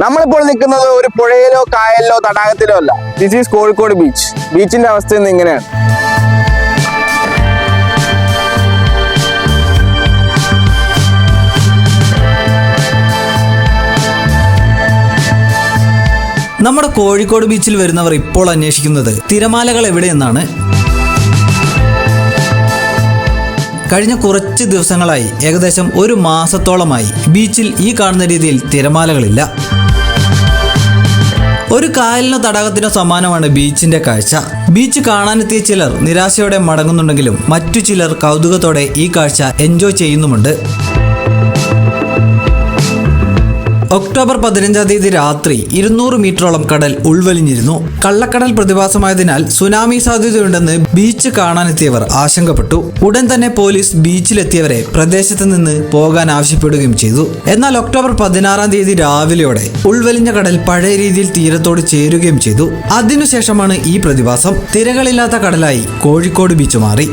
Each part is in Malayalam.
നമ്മളിപ്പോൾ നിൽക്കുന്നത് ഒരു പുഴയിലോ കായലിലോ തടാകത്തിലോ അല്ല. ദിസ് ഈസ് കോഴിക്കോട് ബീച്ച് ബീച്ചിന്റെ അവസ്ഥ ഇന്ന് ഇങ്ങനെയാണ്. നമ്മുടെ കോഴിക്കോട് ബീച്ചിൽ വരുന്നവർ ഇപ്പോൾ അന്വേഷിക്കുന്നത് തിരമാലകൾ എവിടെയെന്നാണ്. കഴിഞ്ഞ കുറച്ച് ദിവസങ്ങളായി ഏകദേശം ഒരു മാസത്തോളമായി ബീച്ചിൽ ഈ കാണുന്ന രീതിയിൽ തിരമാലകളില്ല. ഒരു കായലിനോ തടാകത്തിനോ സമാനമാണ് ബീച്ചിന്റെ കാഴ്ച. ബീച്ച് കാണാനെത്തിയ ചിലർ നിരാശയോടെ മടങ്ങുന്നുണ്ടെങ്കിലും മറ്റു ചിലർ കൗതുകത്തോടെ ഈ കാഴ്ച എൻജോയ് ചെയ്യുന്നുമുണ്ട്. ഒക്ടോബർ പതിനഞ്ചാം തീയതി രാത്രി ഇരുന്നൂറ് മീറ്ററോളം കടൽ ഉൾവലിഞ്ഞിരുന്നു. കള്ളക്കടൽ പ്രതിഭാസമായതിനാൽ സുനാമി സാധ്യതയുണ്ടെന്ന് ബീച്ച് കാണാനെത്തിയവർ ആശങ്കപ്പെട്ടു. ഉടൻ തന്നെ പോലീസ് ബീച്ചിലെത്തിയവരെ പ്രദേശത്ത് നിന്ന് പോകാൻ ആവശ്യപ്പെടുകയും ചെയ്തു. എന്നാൽ ഒക്ടോബർ പതിനാറാം തീയതി രാവിലെയോടെ ഉൾവലിഞ്ഞ കടൽ പഴയ രീതിയിൽ തീരത്തോട് ചേരുകയും ചെയ്തു. അതിനുശേഷമാണ് ഈ പ്രതിഭാസം. തിരകളില്ലാത്ത കടലായി കോഴിക്കോട് ബീച്ച് മാറി.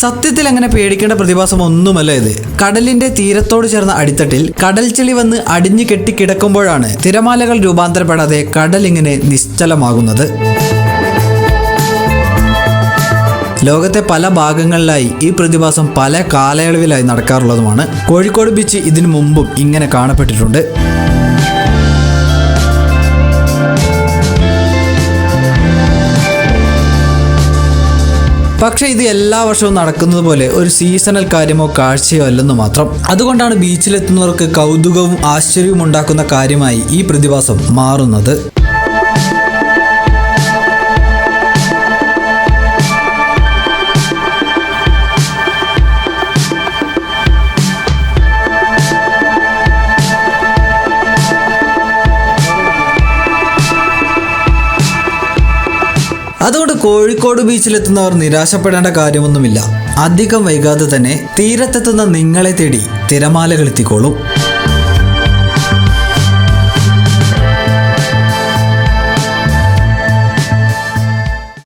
സത്യത്തിൽ അങ്ങനെ പേടിക്കേണ്ട പ്രതിഭാസം ഒന്നുമല്ല ഇത്. കടലിന്റെ തീരത്തോട് ചേർന്ന അടിത്തട്ടിൽ കടൽ ചെളി വന്ന് അടിഞ്ഞു കെട്ടിക്കിടക്കുമ്പോഴാണ് തിരമാലകൾ രൂപാന്തരപ്പെടാതെ കടൽ ഇങ്ങനെ നിശ്ചലമാകുന്നത്. ലോകത്തെ പല ഭാഗങ്ങളിലായി ഈ പ്രതിഭാസം പല കാലയളവിലായി നടക്കാറുള്ളതുമാണ്. കോഴിക്കോട് ബീച്ച് ഇതിനു മുമ്പും ഇങ്ങനെ കാണപ്പെട്ടിട്ടുണ്ട്. പക്ഷേ ഇത് എല്ലാ വർഷവും നടക്കുന്നത് പോലെ ഒരു സീസണൽ കാര്യമോ കാഴ്ചയോ അല്ലെന്ന് മാത്രം. അതുകൊണ്ടാണ് ബീച്ചിലെത്തുന്നവർക്ക് കൗതുകവും ആശ്ചര്യവും ഉണ്ടാക്കുന്ന കാര്യമായി ഈ പ്രതിഭാസം മാറുന്നത്. അതുകൊണ്ട് കോഴിക്കോട് ബീച്ചിലെത്തുന്നവർ നിരാശപ്പെടേണ്ട കാര്യമൊന്നുമില്ല. അധികം വൈകാതെ തന്നെ തീരത്തെത്തുന്ന നിങ്ങളെ തേടി തിരമാലകൾ എത്തിക്കോളും.